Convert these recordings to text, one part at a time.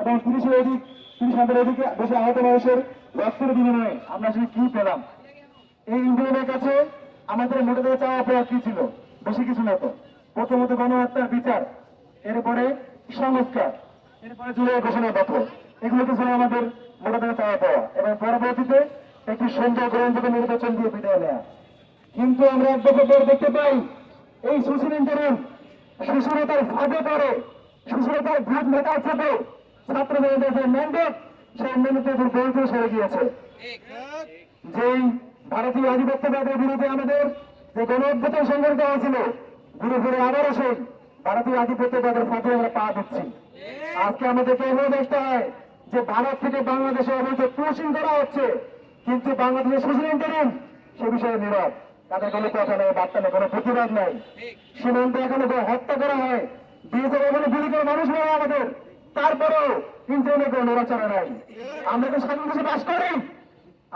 এবং তিরিশের অধিক তিরিশ হাজার অধিক বেশি আহত মানুষের রক্তের বিনিময়ে আমরা আসলে কি পেলাম? এই ইন্ডিয়ানের কাছে আমাদের মোটে থেকে চাওয়া পাওয়া কি ছিল? বেশি কিছু না তো। প্রথমত গণহত্যার বিচার, এরপরে সংস্কার, এরপরে জুলাই ঘোষণাপত্র এগুলো কিছু আমাদের মোটা থেকে চাওয়া পাওয়া। এবং পরবর্তীতে একটি সুন্দর গ্রহণযোগ্য নির্বাচন দিয়ে বিদায় নেওয়া কিন্তু আমরা এক বছর পর দেখতে পাই, এই সুশীল ইন্টারিম সুশীলতার ফাঁদে পড়ে সুশীলতার ভূত নেতার সাথে ছাত্র জনতার যে ম্যান্ডেট সেই ম্যান্ডেটের বিরুদ্ধে সরে গিয়েছে। যেই ভারতীয় আধিপত্যবাদের বিরুদ্ধে আমাদের যে গণ অভ্যুত্থান সংগঠিত হয়েছিল, ঘুরে ঘুরে আবারও সেই ভারতীয় আধিপত্যবাদের ফাঁদে আমরা পা দিচ্ছি। আজকে আমাদেরকে এভাবে দেখতে হয়? যে ভারত থেকে বাংলাদেশে অবৈধ ক্রসিং করা হচ্ছে, কিন্তু বাংলাদেশের সুশীল ইন্টারিম সে বিষয়ে নীরব। তাদের কোনো কথা নেই, বার্তা নেই, কোনো প্রতিবাদ নেই। সীমান্তে এখনও হত্যা করা হয়। বিএসএফ এখনও গুলি করে মানুষ মারে আমাদের। তারপরেও ইন্টারনেট কোনো নড়াচড়া নাই। আমরা তো স্বাধীন দেশে বাস করি।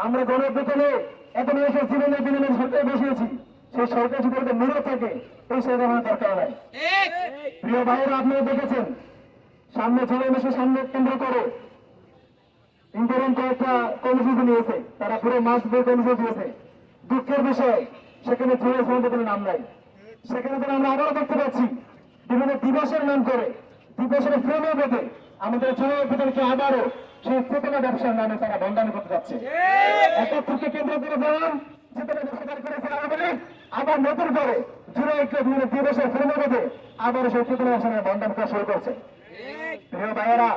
আমরা গণঅভ্যুত্থানে এত মানুষের জীবনের বিনিময়ে সরকার বসিয়েছি। সেই সরকার যদি ওদের নীরব থাকে, এই সরকার আমাদের দরকার নাই। প্রিয় ভাইয়েরা, আপনারা দেখেছেন, সামনে জুলাই মাসের সামনে কেন্দ্র করে ইন্টারিম কয়েকটা কর্মসূচি নিয়েছে। তারা পুরো মাস ধরে কর্মসূচি দিয়েছে। দুঃখের বিষয়, সেখানে সমাজের কোনো নাম নাই। সেখানে তারা আমরা আবারও দেখতে পাচ্ছি বিভিন্ন দিবসের নাম করে দিবসের ফ্রেমে বেঁধে আমাদের অভ্যুত্থানকে আবারও সেই চেতনা ব্যবসার নামে তারা বন্ধানি করতে যাচ্ছে। একাত্তরকে কেন্দ্র করে যেমন চেতনা ব্যবসাদার করেছে আওয়ামী লীগ, আবার নতুন করে জুলাইকে বিভিন্ন দিবসের ফ্রেমে বেঁধে আবারও সেই চেতনা নামে বন্ধানি করা শুরু করছে। প্রিয় ভাইয়েরা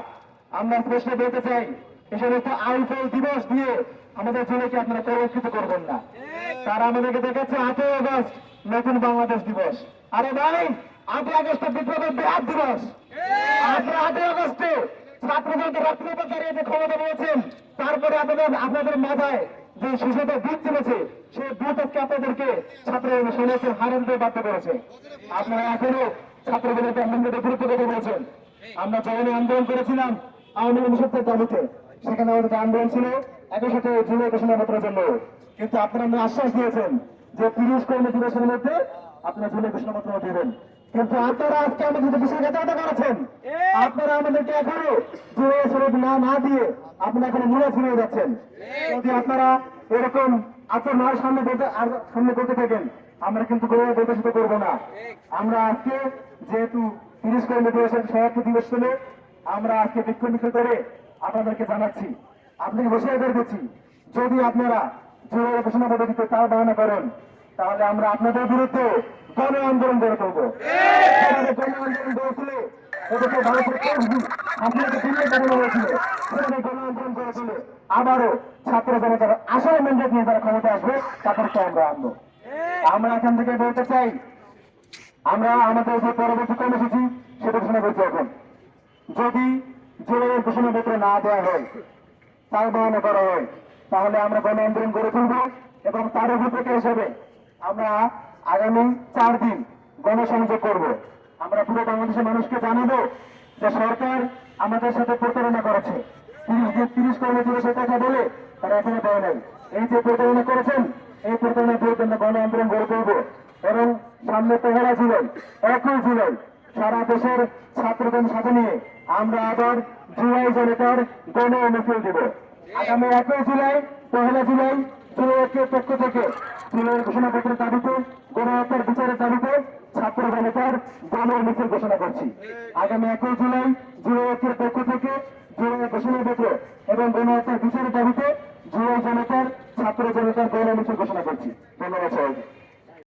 আমরা স্পষ্ট বলতে চাই এই সমস্ত আইফেল দিবস দিয়ে আমাদের আপনারা করবেন না। তারা আমাদেরকে দেখাচ্ছে আটই আগস্ট নতুন বাংলাদেশ দিবস। আরে ভাই আটই আগস্ট বিপ্লবের বৃহৎ দিবস। আপনারা আটই আগস্টে ছাত্রদেরকে উপর দাঁড়িয়ে ক্ষমতা পেয়েছেন, তারপরে আপনাদের আপনাদের মাথায় যে শিশুদের বুথ চলেছে সেই বুথ আজকে আপনাদেরকে ছাত্র সমস্যার হারান দিয়ে বাধ্য করেছে। আপনারা এখনও ছাত্রদেরকে আমাদের গুরুত্ব কথা বলেছেন। আমরা যখনই আন্দোলন করেছিলাম আওয়ামী লীগ নিষিদ্ধের দাবিতে। সেখানে আমাদের আন্দোলন ছিল একই সাথে জুলাই ঘোষণাপত্রের জন্য কিন্তু আপনারা আশ্বাস দিয়েছেন যে তিরিশ কর্মী দিবসের মধ্যে আপনারা জুলাই ঘোষণাপত্র দিবেন কিন্তু আপনারা আজকে আমাদের যে বিশ্বাসঘাতকতা করেছেন। আপনারা আমাদেরকে এখনও জুলাই শরীফ না না দিয়ে আপনারা এখনও মূলে ফিরে যাচ্ছেন যদি আপনারা এরকম আচরণ আর সামনে বলতে আর সামনে করতে থাকেন আমরা কিন্তু কোনো প্রদর্শিত করব না। আমরা আজকে যেহেতু তিরিশ কর্মী দিবসের সহায়তা দিবস ছিল আমরা আজকে বিক্ষোভ মিছিল করে আপনাদেরকে জানাচ্ছি। আপনাকে হুঁশিয়ার করে দিচ্ছি যদি আপনারা জোরের ঘোষণা পদ্ধতিতে তার বাহানা করেন তাহলে আমরা আপনাদের বিরুদ্ধে গণ আন্দোলন গড়ে তুলবো। গণ আন্দোলন গড়ে তুলে আবারও ছাত্র নিয়ে আমরা এখান থেকে চাই, আমরা আমাদের যে পরবর্তী সেটা যদি জুলাইয়ের ঘোষণাপত্র না দেওয়া হয়, তার বহন করা হয়, তাহলে আমরা গণ আন্দোলন গড়ে তুলব এবং তার অভিজ্ঞতা হিসেবে আমরা আগামী চার দিন গণসংযোগ করব। আমরা পুরো বাংলাদেশের মানুষকে জানাব যে সরকার আমাদের সাথে প্রতারণা করেছে। তিরিশ দিন, তিরিশ কর্মী দিবসের কথা বলে তারা এখনও দেয় নাই। এই যে প্রতারণা করেছেন, এই প্রতারণার বিরুদ্ধে আমরা গণ আন্দোলন গড়ে তুলব। এবং সামনে পহেলা জুলাই একই জুলাই, সারা দেশের ছাত্রগণ সাথে নিয়ে আমরা আবার জুলাই জনতার গণ মিছিল দেব। আগামী একই জুলাই, পহেলা জুলাই জুলাইয়ের পক্ষ থেকে জুলাইয়ের ঘোষণাপত্রের দাবিতে, গণহত্যার বিচারের দাবিতে ছাত্র জনতার দলের মিছিল ঘোষণা করছি। আগামী একই জুলাই জুলাইয়ের পক্ষ থেকে জুলাইয়ের ঘোষণাপত্র এবং গণহত্যার বিচারের দাবিতে জুলাই জনতার, ছাত্র জনতার দলের মিছিল ঘোষণা করছি। ধন্যবাদ সবাইকে।